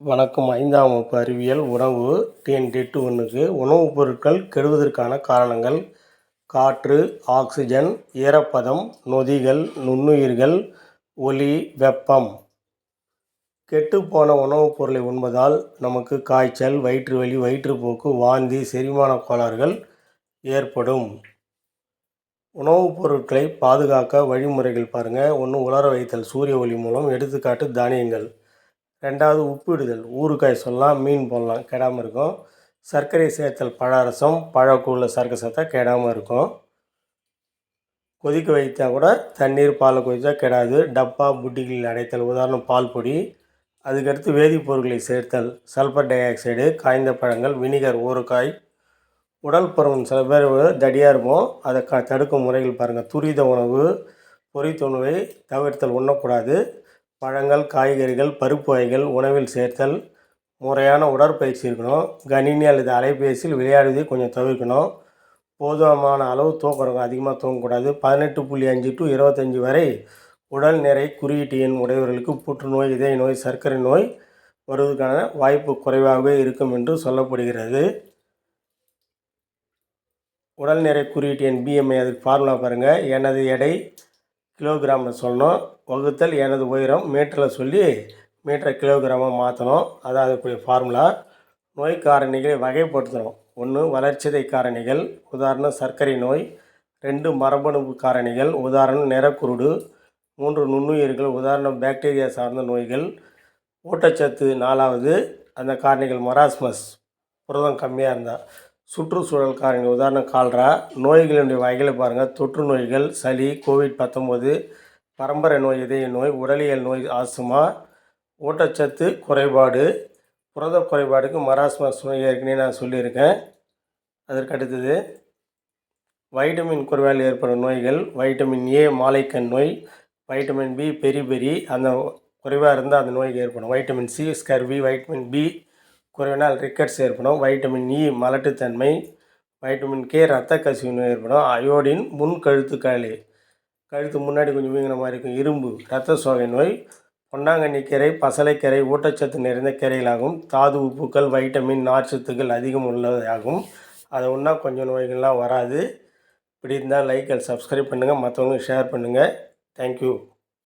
வணக்கம். ஐந்தாம் வகுப்பு அறிவியல் உணவு டிஎன் டெட்டு ஒன்றுக்கு உணவுப் பொருட்கள் கெடுவதற்கான காரணங்கள் காற்று ஆக்சிஜன் ஈரப்பதம் நொதிகள் நுண்ணுயிர்கள் ஒளி வெப்பம். கெட்டுப்போன உணவுப் பொருளை உண்பதால் நமக்கு காய்ச்சல் வயிற்று வலி வயிற்றுப்போக்கு வாந்தி செரிமான கோளாறுகள் ஏற்படும். உணவுப் பொருட்களை பாதுகாக்க வழிமுறைகள் பாருங்கள் ஒன்று உலர வைத்தல் சூரிய ஒளி மூலம் எடுத்துக்காட்டு தானியங்கள். ரெண்டாவது உப்பிடுதல். ஊறுகாய் சொல்லலாம் மீன் போடலாம் கெடாமல் இருக்கும். சர்க்கரை சேர்த்தல் பழரசம் பழக்கூழில் சர்க்கரை சேர்த்தா கெடாமல் இருக்கும். கொதிக்க வைத்தா கூட தண்ணீர் பாலை கொதித்தா கெடாது. டப்பா புட்டிகளில் அடைத்தல் உதாரணம் பால் பொடி. அதுக்கடுத்து வேதிப்பொருட்களை சேர்த்தல் சல்ஃபர் டை ஆக்சைடு காய்ந்த பழங்கள் வினிகர் ஊறுகாய். உடல் பருவம் சில பேர் தடியாக இருப்போம். அதை க தடுக்கும் முறைகள் பாருங்கள் துரித உணவு பொரித்த உணவை தவிர்த்தல் உண்ணக்கூடாது. பழங்கள் காய்கறிகள் பருப்பு வகைகள் உணவில் சேர்த்தல் முறையான உடற்பயிற்சி இருக்கணும். கணினி அல்லது அலைபேசியில் விளையாடுவதை கொஞ்சம் தவிர்க்கணும். போதுமான அளவு தூக்கம் அதிகமாக தூங்கக்கூடாது. பதினெட்டு புள்ளி அஞ்சு டு இருபத்தஞ்சி வரை உடல் நிறை குறியீட்டு எண் உடையவர்களுக்கு புற்றுநோய் இதய நோய் சர்க்கரை நோய் வருவதற்கான வாய்ப்பு குறைவாகவே இருக்கும் என்று சொல்லப்படுகிறது. உடல் நிறை குறியீட்டு எண் பிஎம்ஐ அதுக்கு ஃபார்முலா பாருங்கள் எனது எடை கிலோகிராமில் சொல்லணும் வகுத்தல் எனது உயரம் மீட்டரில் சொல்லி மீட்டரை கிலோகிராமாக மாற்றணும் அதாவது அதுக்குரிய ஃபார்முலா நோய் காரணிகளை வகைப்படுத்தணும். ஒன்று வளர்ச்சிதை காரணிகள். உதாரணம் சர்க்கரை நோய். ரெண்டு மரபணு காரணிகள். உதாரணம் நிறக்குருடு. மூன்று நுண்ணுயிர்கள். உதாரணம் பாக்டீரியா சார்ந்த நோய்கள். ஊட்டச்சத்து நாலாவது. அந்த காரணிகள் மொராஸ்மஸ். புரதம் கம்மியாக இருந்தால் சுற்றுச்சூழல் காரணிகள் உதாரணம் கால்ரா. நோய்களினுடைய வகைகளை பாருங்கள் தொற்று நோய்கள் சளி கோவிட் பத்தொம்போது பரம்பரை நோய் இதய நோய் உடலியல் நோய் ஆசுமா ஊட்டச்சத்து குறைபாடு புரத குறைபாடுக்கு மராஸ்மஸ் நோய் ஏற்கனவே நான் சொல்லியிருக்கேன். அதற்கு அடுத்தது வைட்டமின் குறைவால் ஏற்படும் நோய்கள் வைட்டமின் ஏ மாலைக்கண் நோய் வைட்டமின் பி பெரி பெரி அந்த குறைவாக இருந்தால் அந்த நோய்க்கு ஏற்படும். Vitamin C scurvy vitamin B குறைவினால் rickets ஏற்படும் வைட்டமின் இ e மலட்டுத்தன்மை வைட்டமின் கே ரத்த கசிவு நோய் ஏற்படும் அயோடின் முன் கழுத்து காலி கழுத்து முன்னாடி கொஞ்சம் வீங்கின மாதிரி இருக்கும் இரும்பு ரத்த சோகை நோய் பொன்னாங்கண்ணி கீரை பசலைக்கீரை ஊட்டச்சத்து நிறைந்த கீரைகளாகும் தாது உப்புக்கள் வைட்டமின் நார்ச்சத்துக்கள் அதிகம் உள்ளதாகும் அதை ஒன்றா கொஞ்சம் நோய்கள்லாம் வராது. இப்படி இருந்தால் லைக் அண்ட் சப்ஸ்கிரைப் பண்ணுங்கள் மற்றவங்களுக்கு ஷேர் பண்ணுங்கள் தேங்க்யூ